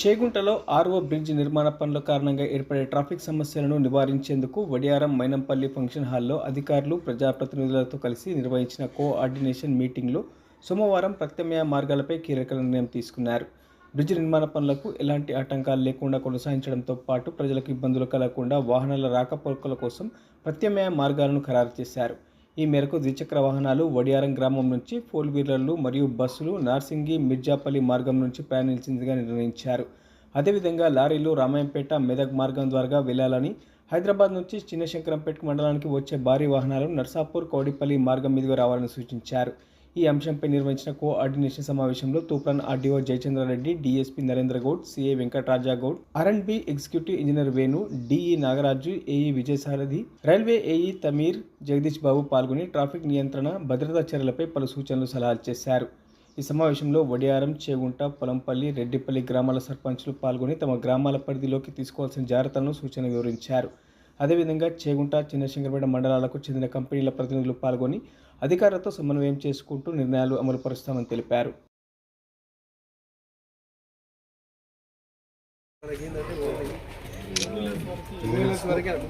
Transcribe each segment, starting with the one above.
చేగుంటలో RO bridge నిర్మాణ పనుల కారణంగా ఏర్పడే ట్రాఫిక్ సమస్యలను నివారించేందుకు వడియారం మైనంపల్లి ఫంక్షన్ హాల్లో అధికారులు ప్రజాప్రతినిధులతో కలిసి నిర్వహించిన కోఆర్డినేషన్ మీటింగ్లో సోమవారం ప్రత్యామ్నాయ మార్గాలపై కీలక నిర్ణయం తీసుకున్నారు. బ్రిడ్జ్ నిర్మాణ పనులకు ఎలాంటి ఆటంకాలు లేకుండా కొనసాగించడంతో పాటు ప్రజలకు ఇబ్బందులు కలగకుండా వాహనాల రాకపోకల కోసం ప్రత్యామ్నాయ మార్గాలను ఖరారు చేశారు. ఈ మేరకు ద్విచక్ర వాహనాలు వడియారం గ్రామం నుంచి ఫోర్ వీలర్లు మరియు బస్సులు నార్సింగి మిర్జాపల్లి మార్గం నుంచి ప్రయాణించిందిగా నిర్ణయించారు. అదేవిధంగా లారీలు రామాయంపేట మెదక్ మార్గం ద్వారా వెళ్ళాలని హైదరాబాద్ నుంచి చిన్నశంకరంపేట మండలానికి వచ్చే భారీ వాహనాలు నర్సాపూర్ కౌడిపల్లి మార్గం మీదుగా రావాలని సూచించారు. ఈ అంశంపై నిర్వహించిన కోఆర్డినేషన్ సమావేశంలో Toopran RDO Jayachandra Reddy DSP Narendra Goud CA Venkataraja Goud B executive engineer Venu DE Nagaraju AE Vijayasarathi railway AE Tameer Jagadish Babu పాల్గొని ట్రాఫిక్ నియంత్రణ భద్రతా చర్యలపై పలు సూచనలు సలహాలు చేశారు. ఈ సమావేశంలో వడియారం చేగుంట పొలంపల్లి రెడ్డిపల్లి గ్రామాల సర్పంచులు పాల్గొని తమ గ్రామాల పరిధిలోకి తీసుకోవాల్సిన జాగ్రత్తలను సూచన వివరించారు. అదేవిధంగా చేగుంట చిన్నశంకరపేట మండలాలకు చెందిన కంపెనీల ప్రతినిధులు పాల్గొని అధికారులతో సమన్వయం చేసుకుంటూ నిర్ణయాలు అమలుపరుస్తామని తెలిపారు. మనకి అది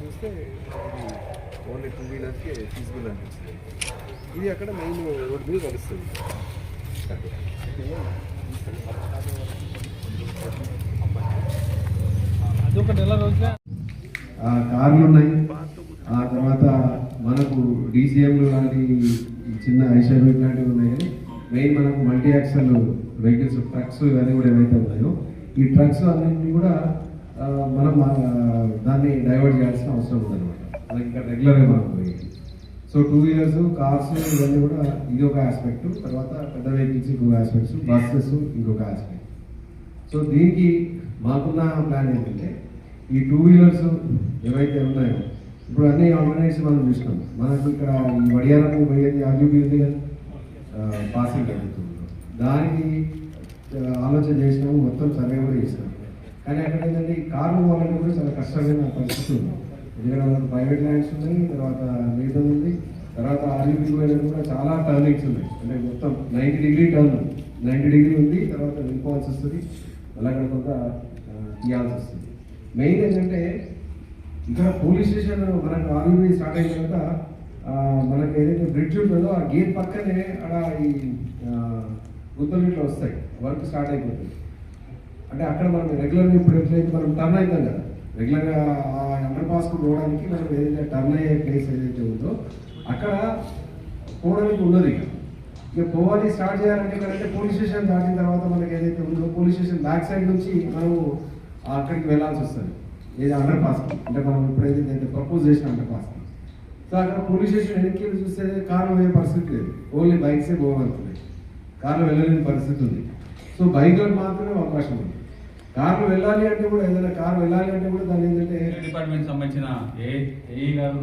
చూస్తే ఇది ఓన్లీ టూ ఫీజిబుల్ అనిపిస్తుంది ఇది అక్కడ మెయిన్ రోడ్ మీద కలుస్తుంది కార్లు ఉన్నాయి. ఆ తర్వాత మనకు డీసీఎంలు లాంటి చిన్న ఐషాలు లాంటివి ఉన్నాయి కానీ మెయిన్ మనకు మల్టీ యాక్సల్ వెహికల్స్ ట్రక్స్ ఇవన్నీ కూడా ఏవైతే ఉన్నాయో ఈ ట్రక్స్ అన్నింటినీ కూడా మనం దాన్ని డైవర్ట్ చేయాల్సిన అవసరం ఉందన్నమాట. మనకి ఇక్కడ రెగ్యులర్గా మనం పోయేది. సో టూ వీలర్స్ కార్స్ ఇవన్నీ కూడా ఇది ఒక ఆస్పెక్ట్ తర్వాత పెద్ద వెహికల్స్ ఇంకొక ఆస్పెక్ట్స్ బస్సెస్ ఇంకొక ఆస్పెక్ట్ సో దీనికి మాకున్న ప్లాన్ ఏంటంటే ఈ టూ వీలర్స్ ఏవైతే ఉన్నాయో ఇప్పుడు అన్ని ఆర్గనైజ్ మనం చూసినాం మనకు ఇక్కడ ఈ వడియారము పోయేది ఆర్యూబీ ఉంది కదా. పాసింగ్ జరుగుతుంది. దానికి ఆలోచన చేసినాము మొత్తం సర్వే కూడా చేసినాం. కానీ అక్కడ ఏంటంటే ఈ కార్లు వాళ్ళకి కూడా చాలా కష్టమైన పరిస్థితి ఉంది. ఎందుకంటే మనకు ప్రైవేట్ ల్యాండ్స్ ఉన్నాయి తర్వాత మిగతా ఉంది. తర్వాత ఆర్యూబీ పోయేది కూడా చాలా టర్నింగ్స్ ఉన్నాయి. అంటే మొత్తం ninety degree turn ninety degree ఉంది తర్వాత వెళ్ళిపోవాల్సి వస్తుంది. అలా అక్కడ కొంత తీయాల్సి వస్తుంది. మెయిన్ ఏంటంటే ఇక్కడ పోలీస్ స్టేషన్ మనకు ఆర్యూబీ స్టార్ట్ అయిన తర్వాత మనకి ఏదైతే బ్రిడ్జ్ ఉంటుందో ఆ గేట్ పక్కనే అక్కడ ఈ గుంతలు ఇట్లా వస్తాయి. వర్క్ స్టార్ట్ అయిపోతుంది. అంటే అక్కడ మనం రెగ్యులర్గా ఇప్పుడు ఎట్లయితే మనం టర్న్ అవుతాం కదా రెగ్యులర్గా ఆ అండర్ పాస్కు పోవడానికి మనం ఏదైతే టర్న్ అయ్యే ప్లేస్ ఏదైతే ఉందో అక్కడ పోవడానికి ఉండదు ఇక. ఇక పోవాలి స్టార్ట్ చేయాలంటే ఇక్కడంటే పోలీస్ స్టేషన్ దాటిన తర్వాత మనకి ఏదైతే ఉందో పోలీస్ స్టేషన్ బ్యాక్ సైడ్ నుంచి మనము అక్కడికి వెళ్ళాల్సి వస్తుంది. ఏది అండర్ పాస్ అంటే మనం ఇప్పుడైతే నేను ప్రపోజ్ చేసిన అండర్ పాస్ సో అక్కడ పోలీస్ స్టేషన్ వెనక్కి వెళ్ళి చూస్తే కార్లు పోయే పరిస్థితి లేదు. ఓన్లీ బైక్సే పోగలుగుతున్నాయి. కార్లు వెళ్ళలేని పరిస్థితి ఉంది. సో బైక్లకు మాత్రమే అవకాశం ఉంది. కార్లు వెళ్ళాలి అంటే కూడా ఏదైనా కారు వెళ్ళాలి అంటే కూడా దాని ఏంటంటే డిపార్ట్మెంట్ సంబంధించిన ఏ ఏ గారు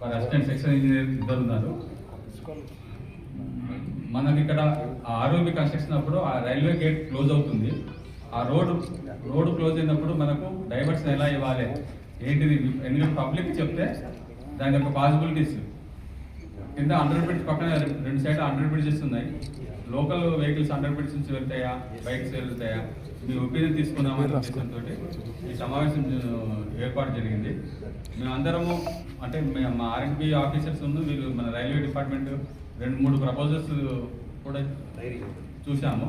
వారి అసిస్టెంట్ సెక్షన్ ఇంజనీర్ ఇద్దరు ఉన్నారు. మనకి ఇక్కడ ఆరోగ్య కన్స్ట్రక్షన్ అప్పుడు ఆ రైల్వే గేట్ క్లోజ్ అవుతుంది. ఆ రోడ్డు రోడ్డు క్లోజ్ అయినప్పుడు మనకు డైవర్షన్ ఎలా ఇవ్వాలి? ఏంటిది? ఎందుకంటే పబ్లిక్ చెప్తే దాని యొక్క పాసిబిలిటీస్. కింద అండర్ బ్రిడ్జ్ పక్కన రెండు సైడ్ అండర్ బ్రిడ్జెస్ ఉన్నాయి. లోకల్ వెహికల్స్ అండర్ బ్రిడ్జ్ నుంచి వెళ్తాయా? బైక్స్ వెళ్తాయా? మీ ఒపీనియన్ తీసుకున్నామని ఉద్దేశంతో ఈ సమావేశం ఏర్పాటు జరిగింది. మేమందరము అంటే మా ఆర్ఎండ్బి ఆఫీసర్స్ ఉన్న వీళ్ళు మన రైల్వే డిపార్ట్మెంట్ రెండు మూడు ప్రపోజల్స్ కూడా చూసాము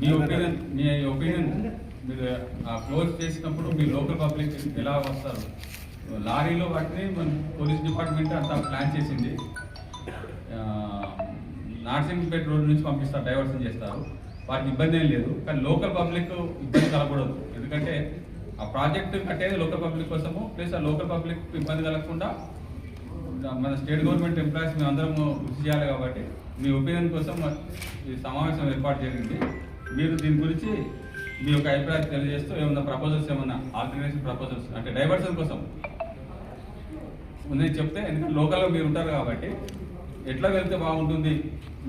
మీ ఒపీనియన్ మీ ఒపీనియన్ మీరు క్లోజ్ చేసినప్పుడు మీ లోకల్ పబ్లిక్ ఎలా వస్తారు? లారీలో వాటిని మన పోలీస్ డిపార్ట్మెంట్ అంతా ప్లాన్ చేసింది. నార్సింగ్పేట రోడ్ నుంచి పంపిస్తారు డైవర్షన్ చేస్తారు. వాటికి ఇబ్బంది ఏం లేదు. కానీ లోకల్ పబ్లిక్ ఇబ్బంది కలగకూడదు. ఎందుకంటే ఆ ప్రాజెక్ట్ కట్టేది లోకల్ పబ్లిక్ కోసము ప్లస్ ఆ లోకల్ పబ్లిక్ ఇబ్బంది కలగకుండా మన స్టేట్ గవర్నమెంట్ ఎంప్లాయీస్ మేము అందరం కృషి చేయాలి కాబట్టి మీ ఒపీనియన్ కోసం ఈ సమావేశం ఏర్పాటు జరిగింది మీరు దీని గురించి మీ యొక్క అభిప్రాయం తెలియజేస్తూ ఏమన్నా ప్రపోజల్స్ ఏమన్నా ఆల్టర్నేటివ్ ప్రపోజల్స్ అంటే డైవర్షన్ కోసం. నేను చెప్తే ఎందుకంటే లోకల్లో మీరు ఉంటారు కాబట్టి ఎట్లా వెళ్తే బాగుంటుంది?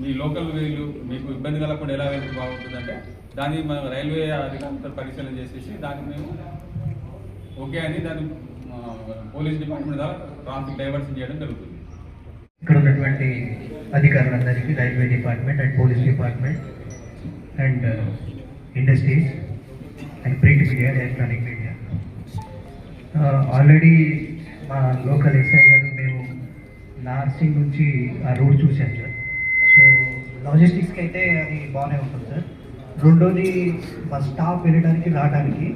మీ లోకల్ వీళ్ళు మీకు ఇబ్బంది కలగకుండా ఎలా వెళ్తే బాగుంటుంది అంటే దాన్ని మన రైల్వే అధికారులతో పరిశీలన చేసేసి దాన్ని మేము ఓకే అని దాన్ని పోలీస్ డిపార్ట్మెంట్ ద్వారా ట్రాఫిక్ డైవర్షన్ చేయడం జరుగుతుంది. ఇక్కడ ఉన్నటువంటి అధికారులందరికీ railway department and police department and industries and print media electronic media already మా లోకల్ ఎస్ఐ గారు మేము నార్సింగ్ నుంచి ఆ రోడ్ చూసాం సార్ సో లాజిస్టిక్స్కి అయితే అది బాగానే ఉంటుంది సార్ రెండోది మా స్టాఫ్ వెళ్ళడానికి రావడానికి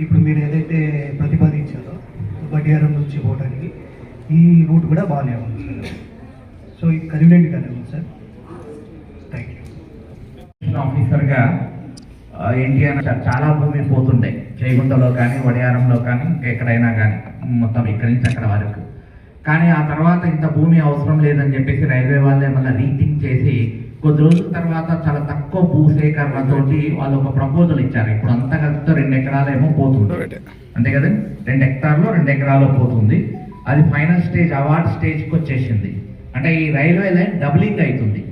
ఇప్పుడు మీరు ఏదైతే ప్రతిపాదించారో బడియారం నుంచి పోవడానికి ఈ రూట్ కూడా బాగానే ఉంది సార్ సో ఇది కన్వీనియంట్గానే ఉంది సార్ ఆఫీసర్గా చా- చాలా భూమి పోతుండే. చేగుంటలో కానీ వడియారంలో కానీ ఇంకెక్కడైనా కానీ మొత్తం ఇక్కడి నుంచి అక్కడ వరకు. కానీ ఆ తర్వాత ఇంత భూమి అవసరం లేదని చెప్పేసి రైల్వే వాళ్ళే మళ్ళీ రీథింక్ చేసి కొద్ది రోజుల తర్వాత చాలా తక్కువ భూసేకరణతోటి వాళ్ళు ఒక ప్రపోజల్ ఇచ్చారు. ఇప్పుడు అంతా కలిపితే రెండు ఎకరాలేమో పోతుంది. అంతే కదా? రెండు హెక్టార్లు రెండు ఎకరాలు పోతుంది. అది ఫైనల్ స్టేజ్ అవార్డ్ స్టేజ్కి వచ్చేసింది. అంటే ఈ రైల్వే లైన్ డబ్లింగ్ అవుతుంది.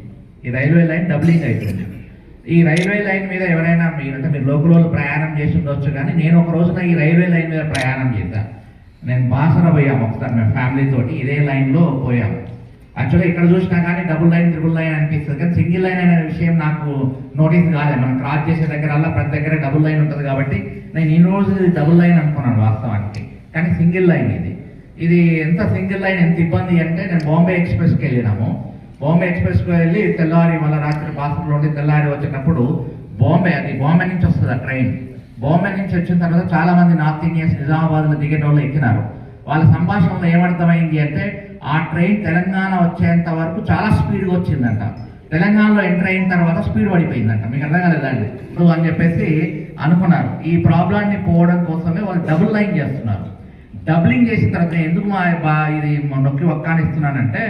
ఈ రైల్వే లైన్ డబ్లింగ్ అవుతుంది. ఈ రైల్వే లైన్ మీద ఎవరైనా మీరు అంటే మీరు లోకల్ వాళ్ళు ప్రయాణం చేసి ఉండొచ్చు కానీ నేను ఒక రోజున ఈ రైల్వే లైన్ మీద ప్రయాణం చేశాను నేను బాసర పోయాము ఒకసారి మేము ఫ్యామిలీ తోటి ఇదే లైన్లో పోయాము యాక్చువల్గా ఇక్కడ చూసినా కానీ డబుల్ లైన్ త్రిబుల్ లైన్ అనిపిస్తుంది కానీ సింగిల్ లైన్ అనే విషయం నాకు నోటీస్ కాలేదు. మనం క్రాస్ చేసే దగ్గర ప్రతి దగ్గర డబుల్ లైన్ ఉంటుంది కాబట్టి నేను ఈ రోజు డబుల్ లైన్ అనుకున్నాను వాస్తవానికి. కానీ సింగిల్ లైన్ ఇది. ఇది ఎంత సింగిల్ లైన్ ఎంత ఇబ్బంది అంటే నేను బాంబే ఎక్స్ప్రెస్కి వెళ్ళినాము. బాంబే ఎక్స్ప్రెస్కి వెళ్ళి తెల్లారి మళ్ళీ రాత్రి బాత్రూంలో ఉండి తెల్లారి వచ్చేటప్పుడు బాంబే అది బాంబే నుంచి వస్తుంది ఆ ట్రైన్ బాంబే నుంచి వచ్చిన తర్వాత చాలా మంది నార్త్ ఇండియన్స్ నిజామాబాద్లో దిగేటోళ్ళు ఎక్కినారు. వాళ్ళ సంభాషణలో ఏమర్థమైంది అంటే ఆ ట్రైన్ తెలంగాణ వచ్చేంత వరకు చాలా స్పీడ్గా వచ్చిందంట. తెలంగాణలో ఎంటర్ అయిన తర్వాత స్పీడ్ పడిపోయిందంట. మీకు అర్థం కాలేదండి? ఇప్పుడు అని చెప్పేసి అనుకున్నారు. ఈ ప్రాబ్లాన్ని పోవడం కోసమే వాళ్ళు డబుల్ లైన్ చేస్తున్నారు. డబ్లింగ్ చేసిన తర్వాత ఎందుకు మా ఇది మా నొక్కి ఒక్కానిస్తున్నానంటే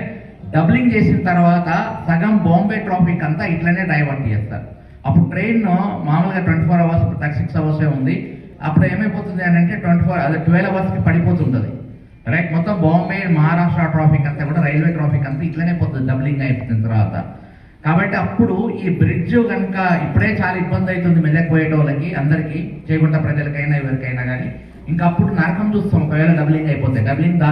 డబ్లింగ్ చేసిన తర్వాత సగం బాంబే ట్రాఫిక్ అంతా ఇట్లనే డైవర్ట్ చేస్తారు. అప్పుడు ట్రైన్ మామూలుగా ట్వంటీ ఫోర్ అవర్స్ ఇప్పుడు థర్టీ సిక్స్ అవర్సే ఉంది. అప్పుడు ఏమైపోతుంది అని అంటే ట్వంటీ ఫోర్ అదే ట్వెల్వ్ అవర్స్కి పడిపోతుంటుంది. రైట్ మొత్తం బాంబే మహారాష్ట్ర ట్రాఫిక్ అంతా కూడా రైల్వే ట్రాఫిక్ అంతా ఇట్లనే పోతుంది డబ్లింగ్ అయిపోతున్న తర్వాత. కాబట్టి అప్పుడు ఈ బ్రిడ్జ్ కనుక ఇప్పుడే చాలా ఇబ్బంది అవుతుంది మెదక్ పోయేటోళ్ళకి అందరికీ చేయకుండా ప్రజలకైనా ఎవరికైనా కానీ ఇంకా అప్పుడు నరకం చూస్తాం ఒకవేళ డబ్లింగ్ అయిపోతే. డబ్లింగ్ దా